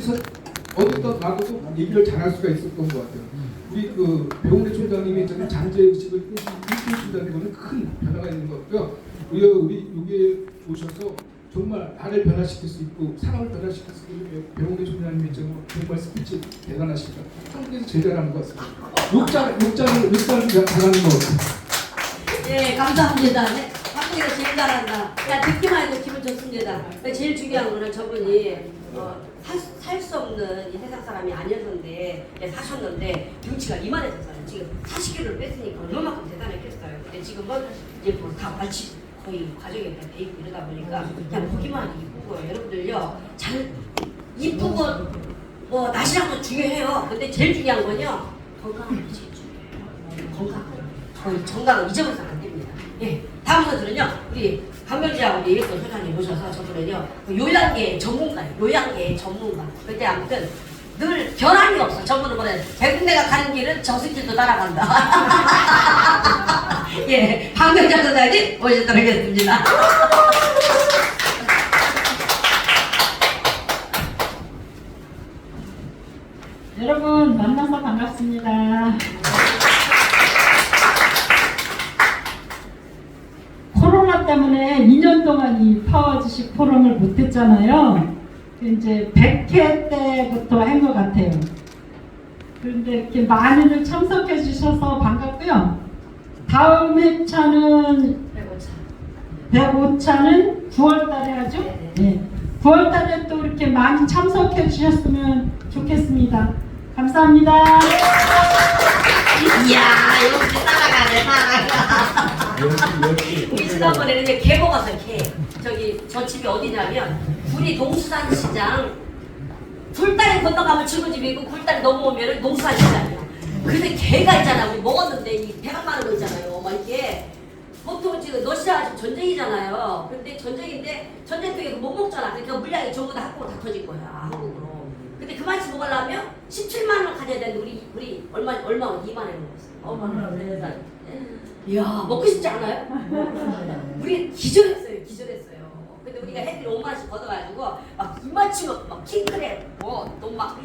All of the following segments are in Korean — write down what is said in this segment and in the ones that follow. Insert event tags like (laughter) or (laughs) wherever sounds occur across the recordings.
그래서 어디다 놔둬도 얘기를 잘할 수가 있었던 것 같아요. 우리 그 배웅래 총장님이 저는 잔재 의식을 일으키신다는 것은 큰 변화가 있는 것 같고요. 우리 우리 여기에 오셔서 정말 나를 변화시킬 수 있고 사람을 변화시킬 수 있는 배웅래 총장님이 정말 스피치 대단하십니다. 한국에서 제일 잘하는 것 같습니다. 욕장 욕장을 욕장을 잘하는 것 같아요. 네, 감사합니다. 네, 한국에서 제일 잘한다. 그냥 듣기만 해도 기분 좋습니다. 제일 중요한 거는 저분이 어, 살 수 없는 이 세상 사람이 아니었는데 네, 사셨는데 등치가 이만해졌어요. 지금 40kg를 뺐으니까 얼마만큼 대단했겠어요. 근데 지금은 이제 뭐다 발치 거의 과정에 다돼 있고 이러다 보니까 그냥 보기만 해도 이쁘고 여러분들요 잘 이쁘고 뭐 날씨랑도 중요해요. 근데 제일 중요한 건요 건강한 게 제일 중요해요. 건강. 거의 정강을 잊어버려서 안 됩니다. 예. 다음 선수는요, 우리 우리 예쁜 소장님 모셔서 저분은요, 그 요양계 전문가예요. 요양계 전문가. 그때 아무튼 늘 변함이 없어. 저분은 뭐래, 백군대가 가는 길은 저승길도 따라간다. (laughs) 예. 강명자 소장님 모시도록 하겠습니다. 여러분 만나서 반갑습니다. 때문에 2년 동안 이 파워 지식 포럼을 못했잖아요. 이제 100회 때부터 한 것 같아요. 그런데 이렇게 많이들 참석해 주셔서 반갑고요. 다음 회차는 105차는 9월 달에 하죠? 네. 9월 달에 또 이렇게 많이 참석해 주셨으면 좋겠습니다. 감사합니다. 이야, 이거 따라가네, 따라가. 지난번에는 이제 개 먹었어요, 개. 저기, 저 집이 어디냐면, 구리 동수산 시장. 굴다리 건너가면 친구 집이고, 굴다리 넘어오면 농수산 시장이에요. 근데 개가 있잖아, 우리 먹었는데, 이 배가 많은 거 있잖아요. 막 이게. 보통 지금 러시아 전쟁이잖아요. 근데 전쟁인데, 전쟁 때에 못 먹잖아. 그러니까 물량이 전부 다 한국으로 다 터질 거야, 한국으로. 근데 그만치 먹으려면 17만 원 가져야 되는데, 우리, 우리 얼마, 얼마, 2만 원. 어머나, 세상에. 이야 먹고 싶지 않아요? 우리 기절했어요 기절했어요 근데 우리가 5만 원씩 걷어가지고 막 이만치 막 킹크랩 뭐또막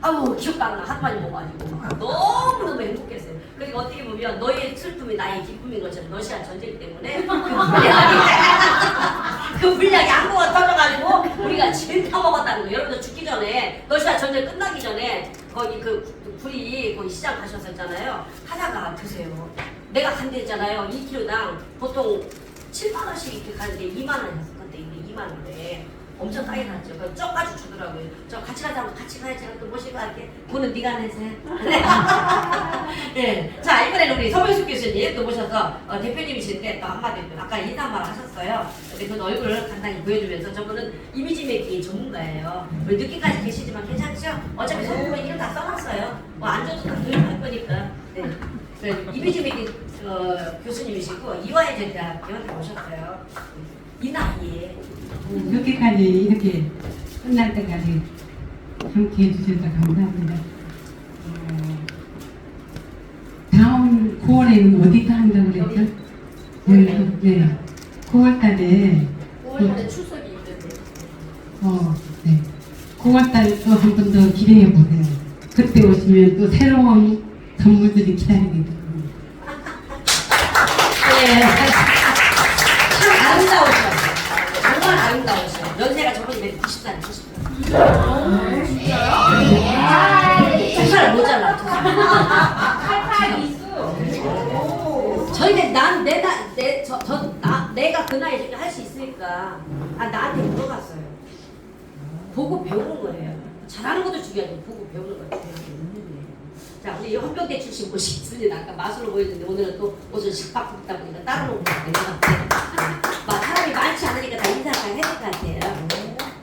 아우 기억도 안 나. 한 마리 먹어가지고 막 너무너무 행복했어요. 그리고 어떻게 보면 너의 슬픔이 나의 기쁨인 것처럼 러시아 전쟁 때문에 (laughs) 그 물량이 그 물량이 한국어 터져가지고 우리가 제일 다 먹었다는 거예요. 여러분들 죽기 전에 러시아 전쟁 끝나기 전에 거기 그 불이 거기 시장 가셨었잖아요. 하나가 드세요. 내가 간대잖아요. 2kg당 보통 7만 원씩 이렇게 가는데 2만 원이었을 건데 이게 2만 원에 엄청 싸게 샀죠. 그 쪄가지고 주더라고요. 저 같이 가자고 같이 가야지. 또 모시고 갈게. 돈은 네가 내세요. (laughs) 네. 자 이번에는 우리 서명숙 교수님 또 모셔서 어, 대표님이신데 또 한마디 또 아까 인사 한말 하셨어요. 근데 그 얼굴을 간단히 보여주면서 저분은 이미지 메이킹 전문가예요. 우리 늦게까지 계시지만 괜찮죠? 어차피 성공은 이름 다 써놨어요. 뭐 안 줘도 다 도용할 거니까. 네. 메이킹 어, 교수님이시고 이화여대 대학교한테 오셨어요. 이 나이에 이렇게까지 이렇게 끝날 때까지 함께 해주셔서 감사합니다. 어, 다음 9월에는 어디가 한다고 그랬죠? 네, 네. 9월 달에, 5월달에 출석이 있는데 어, 네. 9월 달에 또한 번 더 기대해 보세요. 그때 오시면 또 새로운 선물들이 기다리고 있습니다. 네. 참 아름다우셔. 정말 아름다우셔. 연세가 저번에 90살, 90살. 두살 모자라. 두 살. 저희는 난 내가 내저나 내가 그아 나한테 물어봤어요. 보고 배우는 거예요. 잘하는 것도 중요하고 보고 배우는 중요해요. 자, 우리 헌병대 출신 모시 있습니다. 아까 마술로 보여줬는데 오늘은 또 옷을 식박 입다 보니까 따로 오고 있는 것 같아요. 막 사람이 많지 않으니까 다 인사를 잘 해야 될 것 같아요.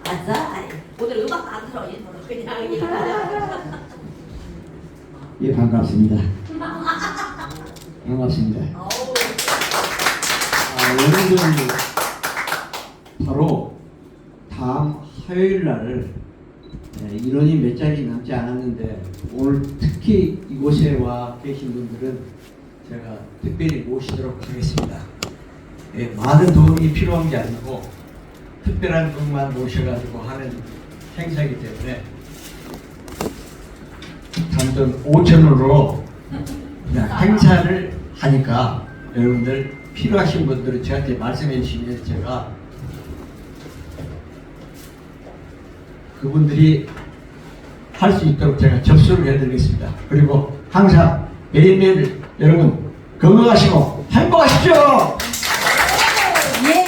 맞아? 아니, 오늘 음악 안 들어. 일부러 그냥 그냥. 예, 반갑습니다. 반갑습니다. 아, 오늘은 바로 다음 화요일 날 예, 인원이 몇 자리 남지 않았는데 오늘 특히 이곳에 와 계신 분들은 제가 특별히 모시도록 하겠습니다. 예, 많은 도움이 필요한 게 아니고 특별한 분만 모셔가지고 하는 행사이기 때문에 돈 5천 원으로 그냥 행사를 하니까 여러분들 필요하신 분들은 저한테 말씀해 주시면 제가 그분들이 할 수 있도록 제가 접수를 해드리겠습니다. 그리고 항상 매일매일 여러분 건강하시고 행복하십시오. 예.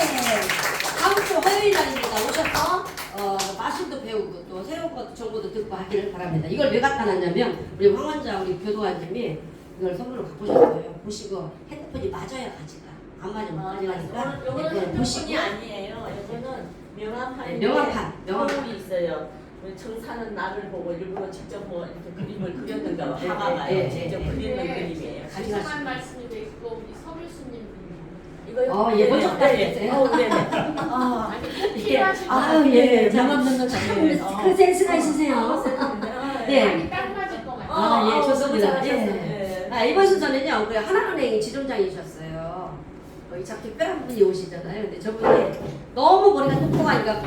다음 주 화요일 날입니다. 오셔서 어, 마술도 배우고 또 새로운 것도 정보도 듣고 하기를 바랍니다. 이걸 왜 갖다 놨냐면 우리 황원자 우리 교도관님이 이걸 선물로 갖고 오셨어요. 보시고 핸드폰이 맞아야 가지가 안 맞으면 아, 가져가니까 요거는 요거는 네, 보신이 아니에요. 요거는 네, 명함판, 명함판. 명함이 있어요. 우리 청사는 나를 보고 일부러 직접 뭐 이렇게 그림을 그렸는가 봐. 네, 화가가 네, 네, 직접 네, 그리는 네. 그림이에요. 죄송한 말씀이 돼 있고 우리 서울수님 이거요? 어, 예, 먼저 네, 네. 어, 네, 네. 아, 아니 예. 필요하신 거 아, 예. 명함 넣는 참, 그 센스가 있으세요. 네. 네. 딱 맞을 것 같아요. 아, 예, 어, 좋습니다. 예. 예. 아, 이번 순서는요, 그 하나은행 지점장이셨어요. 어, 이참 특별한 분이 오시잖아요. 근데 저분이 너무 머리가 똑똑하니까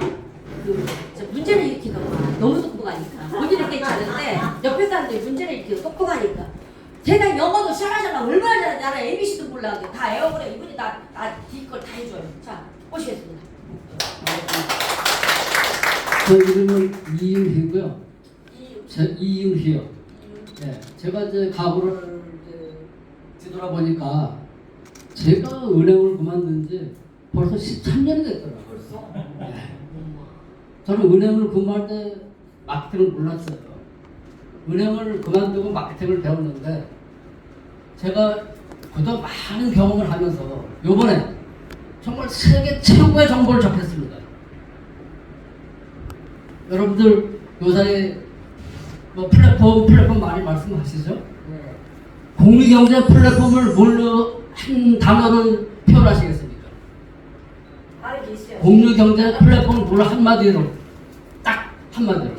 그, 저 문제를 일으키더만 너무 똑똑하니까. 본인은 괜찮은데 옆에 사람들이 문제를 일으키고 똑똑하니까. 제가 영어도 샤라샤라 얼마나 잘하는지 알아? ABC도 몰라 다 에어버려 이분이 다뒤걸다 해줘요. 자 보시겠습니다. 저 이름은 이윤희고요. 제 이윤희요. 네, 제가 이제 과거를 이제 뒤돌아보니까 제가 은행을 그만둔 지 벌써 13년이 됐더라고요. 벌써? 네. 저는 은행을 근무할 때 마케팅을 몰랐어요. 은행을 그만두고 마케팅을 배웠는데 제가 그동안 많은 경험을 하면서 요번에 정말 세계 최고의 정보를 접했습니다. 여러분들 요사이 뭐 플랫폼 플랫폼 많이 말씀하시죠? 네. 공유경제 플랫폼을 뭘로 한 단어를 표현하시겠습니까? 빠르게 있어요 공유 경제 플랫폼을 뭘 한마디로 딱 한마디로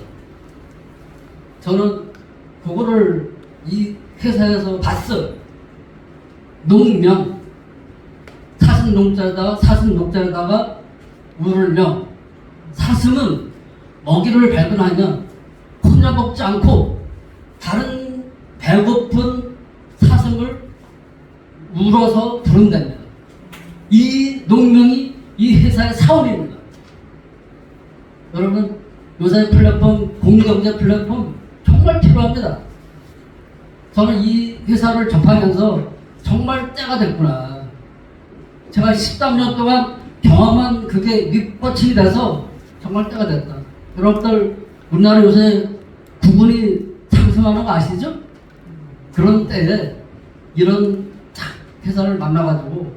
저는 그거를 이 회사에서 봤어요. 농명 사슴 농자에다가 사슴 농자에다가 우를명 사슴은 먹이를 발견하면 혼자 먹지 않고 다른 배고픈 울어서 부른답니다. 이 농명이 이 회사의 사원입니다. 여러분 요새 플랫폼 공유경제 플랫폼 정말 필요합니다. 저는 이 회사를 접하면서 정말 때가 됐구나. 제가 13년 동안 경험한 그게 밑받침이 돼서 정말 때가 됐다. 여러분들 우리나라 요새 구분이 상승하는 거 아시죠? 그런 때에 이런 착 회사를 만나가지고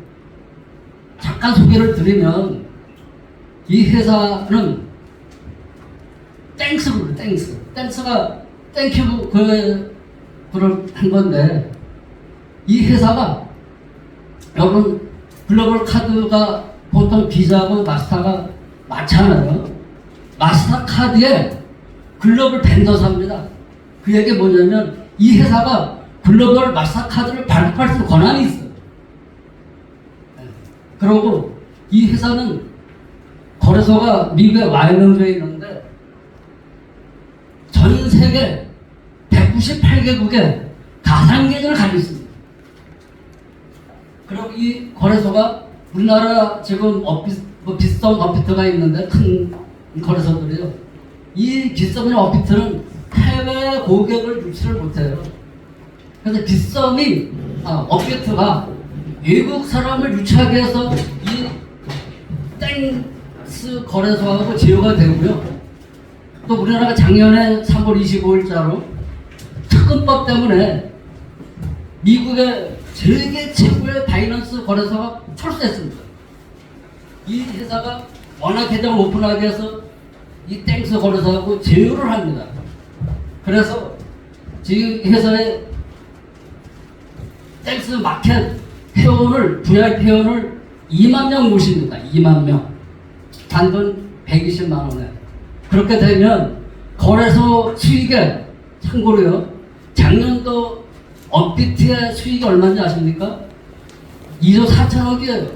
잠깐 소개를 드리면 이 회사는 땡스 그래 땡스. 땡스가 땡큐 그 그걸 한 건데 이 회사가 여러분 글로벌 카드가 보통 비자하고 마스터가 많잖아요. 마스터 카드에 글로벌 벤더사입니다. 그 얘기 뭐냐면 이 회사가 글로벌 마스터 카드를 발급할 수 권한이 있어요. 네. 그리고 이 회사는 거래소가 미국의 와이명주에 있는데 전 세계 198개국의 가상계좌를 가지고 있습니다. 그리고 이 거래소가 우리나라 지금 어피, 뭐 빗썸 어피트가 있는데 큰 거래소들이요. 이 빗썸이나 어피트는 해외 고객을 유치를 못해요. 그래서 빗썸이 아, 어피트가 외국 사람을 유치하기 위해서 이 땡스 거래소하고 제휴가 되고요. 또 우리나라가 작년에 3월 25일자로 특검법 때문에 미국의 세계 최고의 바이낸스 거래소가 철수했습니다. 이 회사가 워낙 계정을 오픈하기 위해서 이 땡스 거래소하고 제휴를 합니다. 그래서 지금 이 회사의 땡스 마켓 회원을 VIP 회원을 2만 명 모십니다. 2만 명. 단돈 120만 원에. 그렇게 되면 거래소 수익에 참고로요. 작년도 업비트의 수익이 얼마인지 아십니까? 2조 4천억이에요.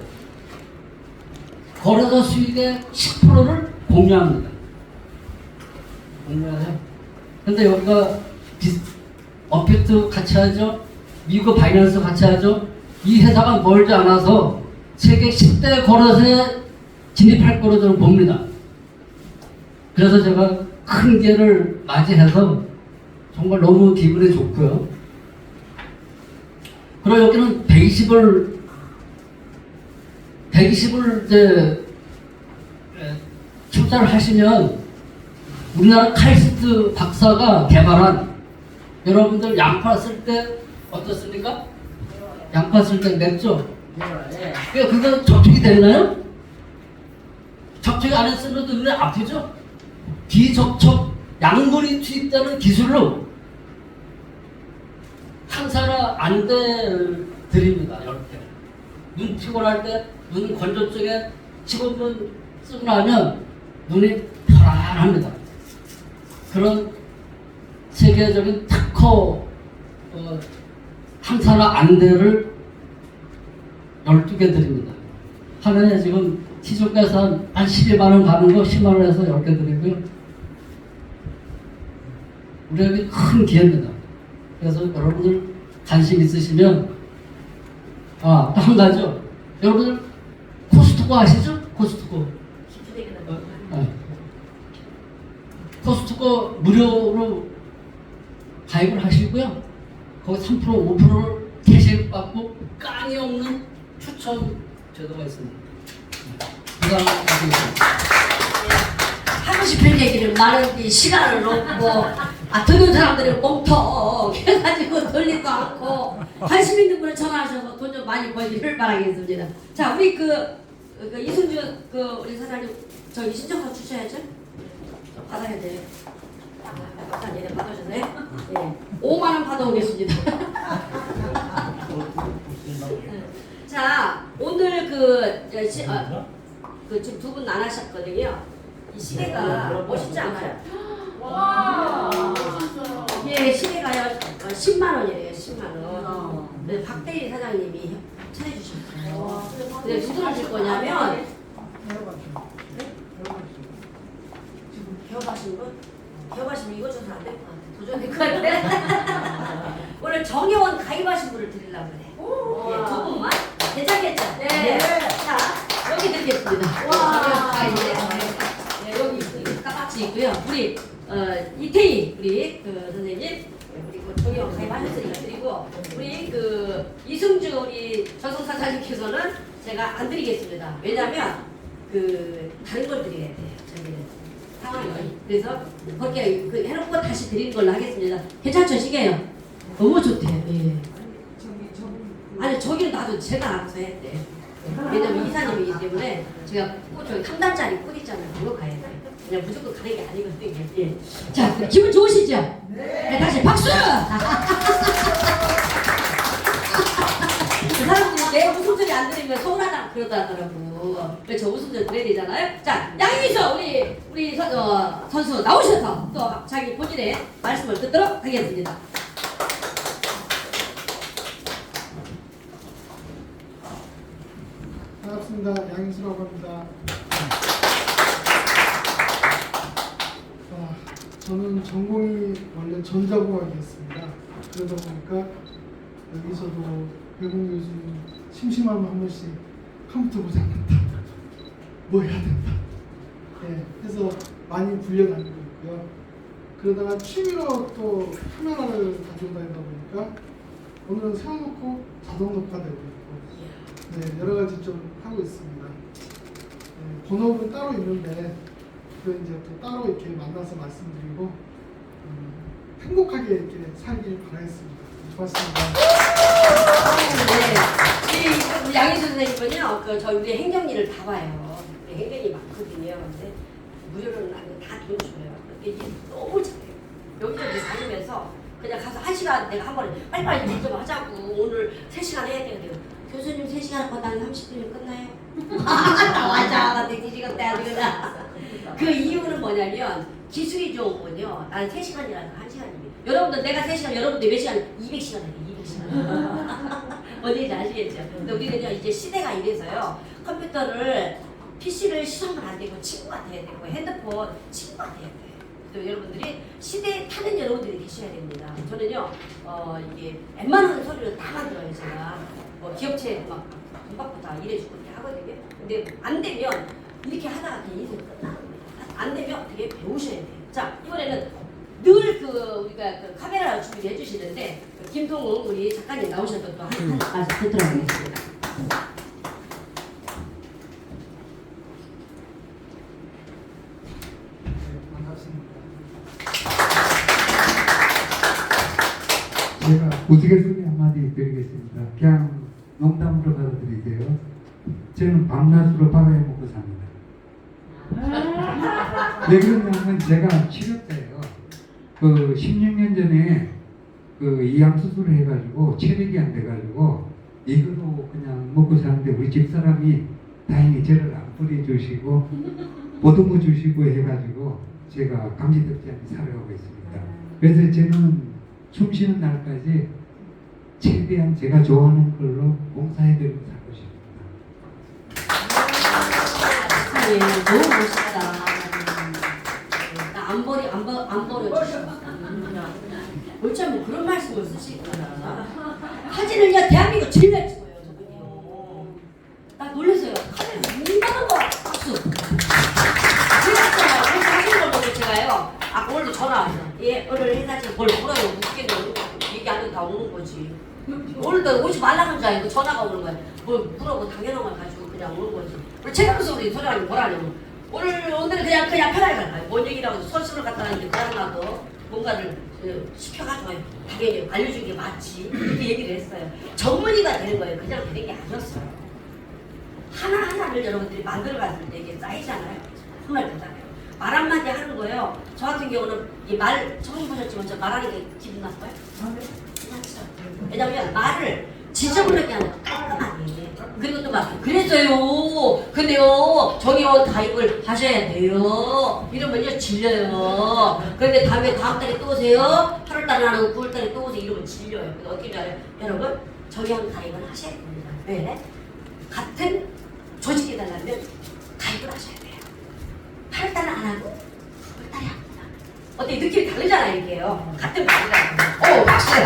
거래소 수익의 10%를 공유합니다. 공유해요. 근데 여기가 비, 업 어피트 같이 하죠. 미국 바이낸스 같이 하죠. 이 회사가 멀지 않아서 세계 10대 거래소에 진입할 거로 저는 봅니다. 그래서 제가 큰 기회를 맞이해서 정말 너무 기분이 좋고요. 그리고 여기는 120을 120을 이제 에, 출자를 하시면 우리나라 칼스트 박사가 개발한 여러분들 양파 쓸 때 어떻습니까? 양파 쓸때 맵죠? 그 그거 접촉이 되나요? 접촉이 안 했으면 눈에 아프죠? 비접촉 약물이 투입되는 기술로 항산화 안대 드립니다. 이렇게 눈 피곤할 때 눈 건조증에 15분 쓰고 나면 눈이 편안합니다. 그런 세계적인 특허 어, 항산화 안대를 12개 드립니다. 하나에 지금 시중가에서 한, 한 12만 원 가는 거 10만 원 에서 10개 드리고요. 우리에게 큰 기회입니다. 그래서 여러분들 관심 있으시면 아, 또 한 가지요. 여러분들 코스트코 아시죠? 코스트코. 어, 어. 코스트코 무료로 가입을 하시고요. 거기 3% 5%를 캐시를 받고 깡이 없는 추천 제도가 있습니다. 부담드리겠습니다. 하고 싶은 얘기를 이 시간을 놓고 아 듣는 사람들이 멍텅 해가지고 들리도 않고 관심 있는 분은 전화하셔서 돈 좀 많이 벌기를 바라겠습니다. 자 우리 그, 그 이승주 그 우리 사장님 저기 신청서 주셔야죠. 받아야 돼요. 아, 박사님 네, 받아주세요. 예. 5만 원 받아오겠습니다. (laughs) 자 오늘 그 저, 시, 어, 그 지금 두 분 나가셨거든요. 이 시계가 멋있지 않아요? 와 멋있어요. 예, 시계가요 어, 10만 원이래요. 10만 원. 네, 박대리 사장님이 찾아주셨어요. 근데 무슨 하실 거냐면 개업하신 분? 개업하시면 이거 줘서 안 될 것 같아. 도저히 될것 같아. 오늘 정혜원 가입하신 분을 드리려고 그래. 예, 두 분만. 괜찮겠죠? 네. 자, 여기 드리겠습니다. 정혜원 가입. 네, 여기 여기 까박지 있고요. 우리 어, 이태희 우리 그 선생님 그리고 정혜원 가입하셨으니까 드리고 우리 그 이승주 우리 전성 사장님께서는 제가 안 드리겠습니다. 왜냐면 그 다른 걸 드려야 돼요. 저기는 상황이. 그래서 그렇게 그 해놓고 다시 드리는 걸로 하겠습니다. 괜찮죠 시계요? 너무 좋대요. 예. 아니 저기는 나도 제가 알아서 했대. 왜냐면 이사님이기 때문에 제가 꼭 저기 3단짜리 꽃 있잖아요. 그거 가야 돼. 그냥 무조건 가는 게 아니거든요. 예. 자, 기분 좋으시죠? 네. 다시 박수! 그 사람들이 내 웃음소리 안 들으면 서운하다 그러더라고. 그래서 저 웃음소리 들어야 되잖아요. 자, 양희서 우리 우리 선, 어, 선수 나오셔서 또 자기 본인의 말씀을 듣도록 하겠습니다. 반갑습니다. 양희수라고 합니다. 아, 저는 전공이 원래 전자공학이었습니다. 그러다 보니까 여기서도 배공 교수님 심심하면 한 번씩 컴퓨터 고장난다. 뭐 해야 된다. 예, 해서 많이 불려다니고 있고요. 그러다가 취미로 또 카메라를 가지고 다니다 보니까 오늘은 세워놓고 자동 녹화되고 있고 네, 여러 가지 좀 하고 있습니다. 네, 본업은 따로 있는데 그 이제 또 따로 이렇게 만나서 말씀드리고 음, 행복하게 이렇게 살길 바라겠습니다. 고맙습니다. 양희수 선생님은요, 그 저희 우리 행정일을 다 봐요. 우리 행정이 많거든요. 근데 무료로는 아니고 다돈 줘요. 근데 이게 너무 잘해요. 여기저기 다니면서 그냥 가서 한 시간 내가 한 번에 빨리빨리 일 좀 하자고 오늘 세 시간 해야. 그래요. 교수님 세 시간 하고 난 30분이면 끝나요. (laughs) 아, 맞아. 나 4시간 때 아주 그냥. 그 이유는 뭐냐면 기술이 좋은 분요. 나는 3시간이라서 1시간입니다. 여러분들 내가 3시간, 여러분들 몇 시간? 200시간 해요. 200시간. 어디인지 아시겠죠? 근데 우리는요 이제 시대가 이래서요 컴퓨터를 PC를 시험을 안 되고 친구가 돼야 되고 핸드폰 친구가 돼야 돼. 또 여러분들이 시대에 타는 여러분들이 계셔야 됩니다. 저는요, 어, 이게 웬만한 소리를 다 만들어요, 제가. 뭐 기업체에 막돈 받고 다 일해주고 이렇게 하거든요. 근데 안 되면 이렇게 하다가 그냥 인생 끝나는 거예요. 안 되면 어떻게 배우셔야 돼요. 자, 이번에는 늘 그 우리가 그 카메라 준비해 주시는데 그 김동욱 우리 작가님 나오셔서 또 한 말씀 듣도록 하겠습니다. 제가 우스갯소리 한마디 드리겠습니다. 그냥 농담으로 받아들이세요. 저는 밤낮으로 밥해 먹고 삽니다. 왜 그러냐면 제가 치료자예요. 그 16년 전에 그 이양 수술을 해가지고 체력이 안 돼가지고 이거로 그냥 먹고 사는데 우리 집 사람이 다행히 저를 안 뿌려주시고 (laughs) 보듬어 주시고 해가지고 제가 감지덕지 않게 살아가고 있습니다. 그래서 저는 숨 쉬는 날까지 최대한 제가 좋아하는 걸로 봉사해드리고 살고 싶습니다. 예, 너무 멋있다. 안, 버, 안 버려주시고 어쩌면 그런 말씀을 쓰시구나. 사진을요 대한민국 제일 잘 찍어요 저분이요. 나 놀랐어요. 카메라 민감한 거 박수. 제가 오늘 사진 걸 보고 제가요. 아 오늘도 전화 왔어. 예 오늘 회사지 뭘 물어요. 웃기는 얘기 안 해도 다 오는 거지. 오늘도 오지 말라는 줄 알고 전화가 오는 거야. 뭘 물어보 당연한 걸 가지고 그냥 오는 거지. 우리 최강수 우리 소장님 뭐라냐면 오늘 오늘은 그냥 그냥 편하게 갈까요? 뭔 얘기라고 선수를 갖다 놨는데 그냥 나도 뭔가를 그 시켜가지고 당연히 알려준 게 맞지 이렇게 얘기를 했어요. 전문의가 되는 거예요. 그냥 되는 게 아니었어요. 하나 하나를 여러분들이 만들어 갔을 때 이게 쌓이잖아요. 정말 대단해요. 말 한마디 하는 거예요. 저 같은 경우는 이 말 처음 보셨지만 저 말하는 게 기분 나빠요? 괜찮죠. 왜냐면 말을 지저분하게 하는 거 깔끔하게. 그리고 또 막 그래서요. 근데요 저기요 가입을 하셔야 돼요. 이러면요 질려요. 그런데 다음에 다음 달에 또 오세요. 8월 달에 안 하고 9월 달에 또 오세요. 이러면 질려요. 그래서 어떻게 알아요? 여러분 저기하고 가입을 하셔야 됩니다. 왜? 같은 조직에 달라면 가입을 하셔야 돼요. 8월 달에 안 하고 9월 달에 합니다. 어때 느낌이 다르잖아요 이게요. 같은 말이라. 오 박수. 그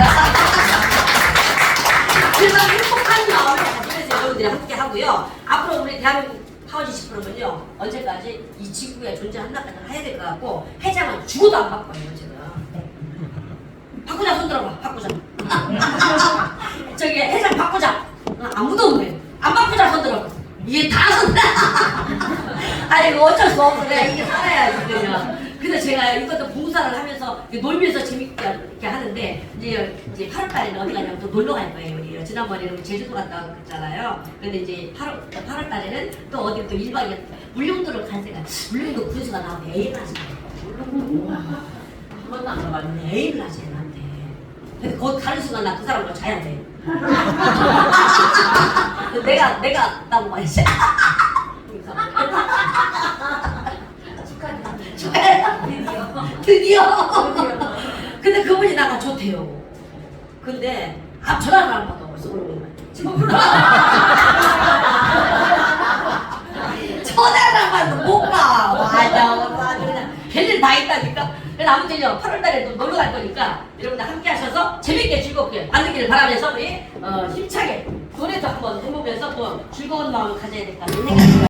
우리 대한민국 파워지 10%는요 언제까지 이 지구에 존재한다까지 해야 될 것 같고 회장은 죽어도 안 바꿔요 제가. 바꾸자 손 들어봐 바꾸자. (laughs) 저기 회장 바꾸자. 어, 아무도 없네. 안 바꾸자 손 들어봐. 이게 다 손. (laughs) 아이고 어쩔 수 없어 내가 이게 살아야지 그냥. 근데 제가 이것도 봉사를 하면서 놀면서 재밌게 하는데 이제 이제 8월 달에는 어디 가냐면 또 놀러 갈 거예요 우리 지난번에는 제주도 갔다 왔잖아요. 근데 이제 8월 8월 달에는 또 어디 또 1박 2일 물룡도를 갈 때가 물룡도 군수가 나한테 애인을 하시더라고요. 한 번도 안 가봤는데 애인을 하시네 나한테. 근데 거기 가는 순간 나 그 사람과 자야 돼. (laughs) 내가 내가 나고 말이지. (laughs) 축하 드디어. (laughs) 근데 그분이 나가 좋대요. 근데 아 전화를 안 받아 벌써 그러고 (laughs) 전화를 안 받아 못 가. 와야 아주 그냥 별일 다 있다니까. 그래서 아무튼요 8월달에 또 놀러 갈 거니까 여러분들 함께 하셔서 재밌게 즐겁게 만들기를 바라면서 우리 어, 힘차게 노래도 한번 해보면서 또 즐거운 마음을 가져야 될까 하는 생각이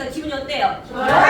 그러니까 기분이 어때요? 좋아요.